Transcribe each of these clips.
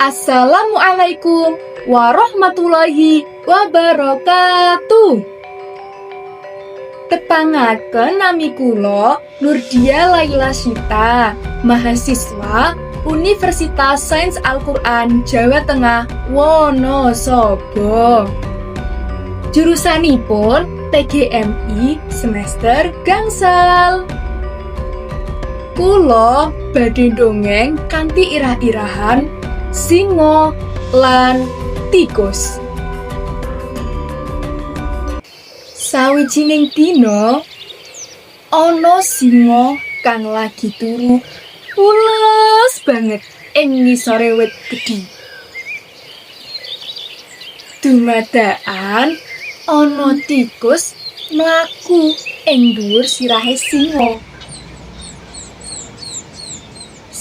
Assalamualaikum warahmatullahi wabarakatuh. Tepangaken nami kula Nurdia Laila Sita, mahasiswa Universitas Sains Al-Quran Jawa Tengah Wonosobo. Jurusanipun TGMI semester gangsal. Kulo badhe dongeng kanthi irah-irahan singo lan tikus. Sawijining dina ana singa kang lagi turu pules banget ing ngisore wit gedhi. Dumadakan ana tikus mlaku ing dhuwur sirahe singa.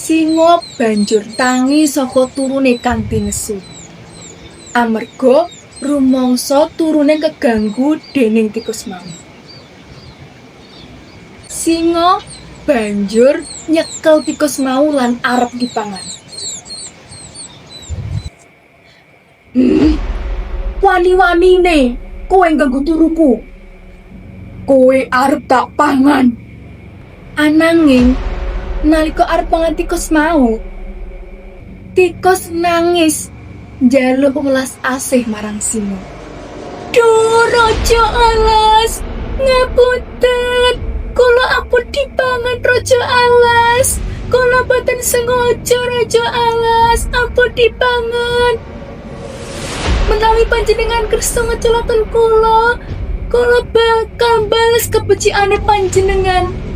Singa banjur tangi saka turune kanthi nesu. Amarga rumangsa turune keganggu dening tikus mau. Singa banjur nyekel tikus mau lan arep dipangan. Hmm, wani-wanine kowe ganggu turuku. Kowe arep tak pangan. Ananging nalika arep pangan tikus mau, tikus nangis njaluk welas asih marang singa. Duh, Raja Alas, ngapunten. Kula ampun dipangan Raja Alas. Kula boten sengaja Raja Alas, ampun dipangan. Menawi panjenengan kersa ngecelakan kula, kula bakal bales kebenciane panjenengan.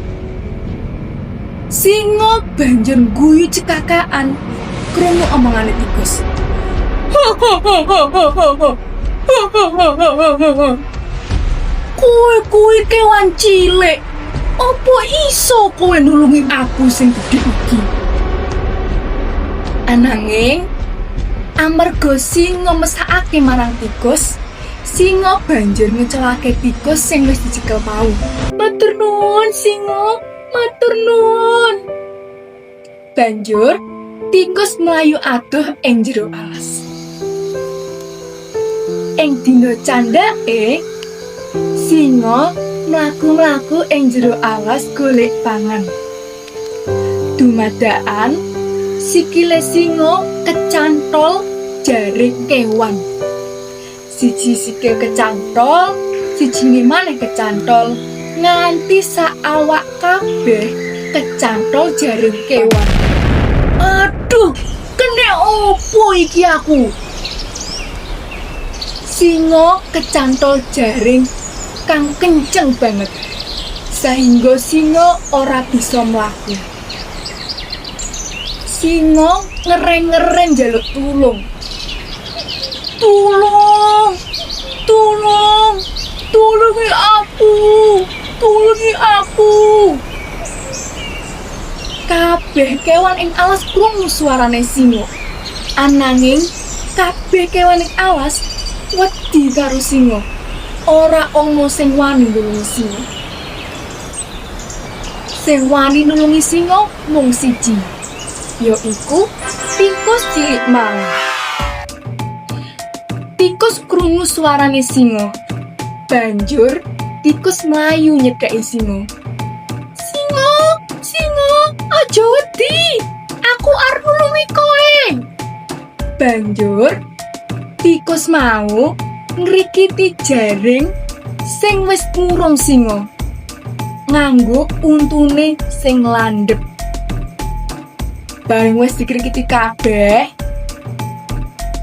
Singa banjur guyu cekakaan krungu omongane tikus. Kowe kuwi kewan cilik. Apa iso kowe nulungi aku sing gedhe iki? Ananging amarga singa mesakake marang tikus, singa banjur ngecelake tikus sing wis dicekel mau. Matur nuwun singa, matur nuwun. Banjur tikus melayu adoh ing jero alas. Ing dina candake, singa mlaku-mlaku ing jero alas golek pangan. Dumadakan sikile singa kecantol jaring kewan. Siji sikil kecantol, sijine maneh kecantol, nganti sak awak kabeh kecantol jaring kewan. Aduh, kena opo iki aku? Singa kecantol jaring kang kenceng banget. Sehingga singa ora bisa mlaku. Singa ngereng-ngereng jaluk tulung. Tulung! Tulung! Tulungi aku! Tulungi aku! Kabeh kewan ing alas krungu suarane singa. Ananging kabeh kewan ing alas wedi karo singa. Ora ana sing wani nulungi singa. Sing wani nulungi singa mung siji, yaiku tikus cilik mau. Tikus krungu suarane singa. Banjur tikus mlayu nyedhaki singa. Banjur tikus mau ngrikiti jaring sing wis murung singa. Nganggo untune sing landhep. Bareng wis dikrikiti kabeh,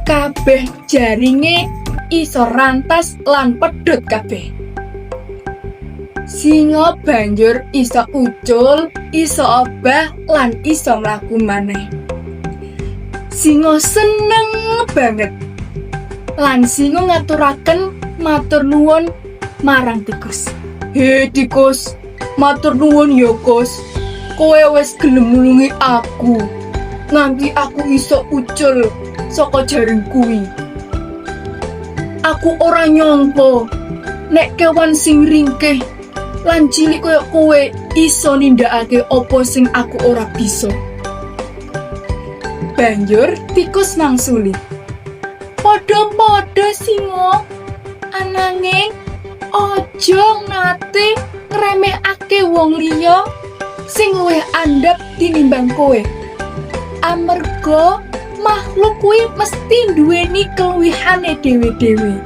kabeh jaringe iso rantas lan pedhot kabeh. Singa banjur iso ucul, iso obah lan iso mlaku maneh. Singa seneng banget. Lan singa ngaturaken matur nuwun marang tikus. He tikus, matur nuwun ya Kus. Kowe wis gelem nulungi aku. Nganti aku iso ucul saka jaring kuwi. Aku ora nyangka nek kewan sing ringkih lan cilik koyo kowe iso nindakake apa sing aku ora bisa. Banjur tikus mangsuli. Padha-padha singo. Ananging aja nate ngremehake wong liya sing luwih andhap tinimbang kowe. Amarga makhluk kuwi mesti duweni keluwihane dhewe-dhewe.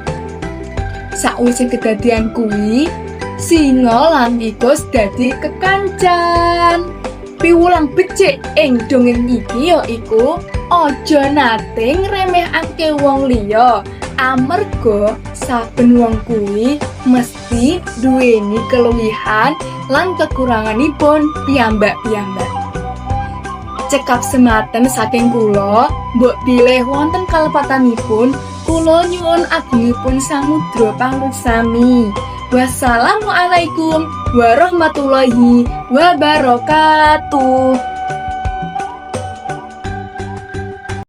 Sakwise kedadian kuwi, singa lan tikus dadi kekancan. Piwulang becik ing dongeng iki ya iku aja nate ngremehake wong liya. Amarga saben wong kuwi mesti duweni keluwihan lan kekuranganipun piyambak-piyambak. Cekap sematen saking kula, mbok bilih wonten kalepatanipun, kula nyuwun agungipun samudra pangruksami. Wassalamualaikum warahmatullahi wabarakatuh.